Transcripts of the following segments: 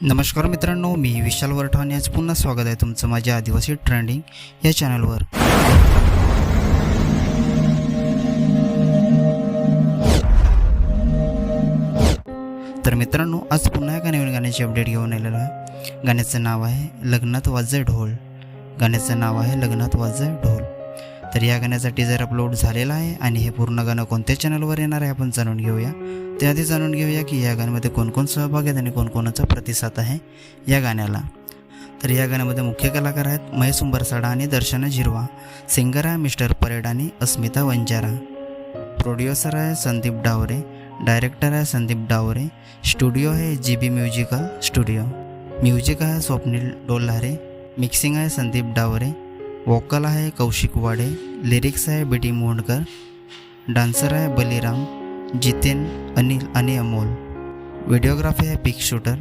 नमस्कार मित्रांनो मी विशाल वरठाण आज पुन्हा स्वागत आहे तुमचं माझ्या आदिवासी ट्रेंडिंग या चॅनलवर तर मित्रांनो आज पुन्हा एका नवीन गाण्याची अपडेट घेऊन आलेलो आहे. गाण्याचं नाव आहे लग्नात वाजय ढोल. गाण्याचं नाव आहे लग्नात वाजय ढोल. तर या गाण्याचा टीजर अपलोड झालेला आहे आणि हे पूर्ण गाणं कोणत्या चॅनलवर येणार आहे आपण जाणून घेऊया. त्याआधी जाणून घेऊया की या गाण्यामध्ये कोणकोण सहभाग आहेत आणि कोणकोणाचा प्रतिसाद आहे या गाण्याला. तर या गाण्यामध्ये मुख्य कलाकार आहेत महेश उंबरसाडा आणि दर्शना झिरवा सिंगर आहे मिस्टर परेड आणि अस्मिता वंजारा. प्रोड्युसर आहे संदीप डावरे डायरेक्टर आहे संदीप डावरे स्टुडिओ आहे G B musical studio. Music आहे स्वप्नील डोल्हारे मिक्सिंग आहे संदीप डावरे वोकल आहे कौशिक वाडे लिरिक्स आहे बी टी मोहनकर डान्सर आहे बलिराम जितेन अनिल आणि अमोल. व्हिडिओग्राफी आहे पिक शूटर.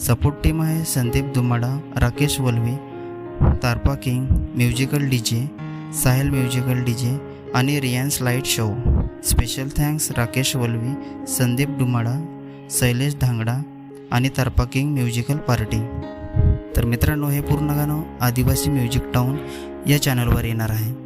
सपोर्ट टीम आहे Sandeep Dumada Rakesh Valvi Tarpa king musical D J Sahil musical D J आणि रियान्स light show. Special thanks Rakesh Valvi Sandeep Dumada Shailesh Dhangda आणि Tarpa king musical party. तर मित्रांनो हे पूर्ण गाणं आदिवासी म्युझिक टाऊन या चॅनलवर येणार आहे.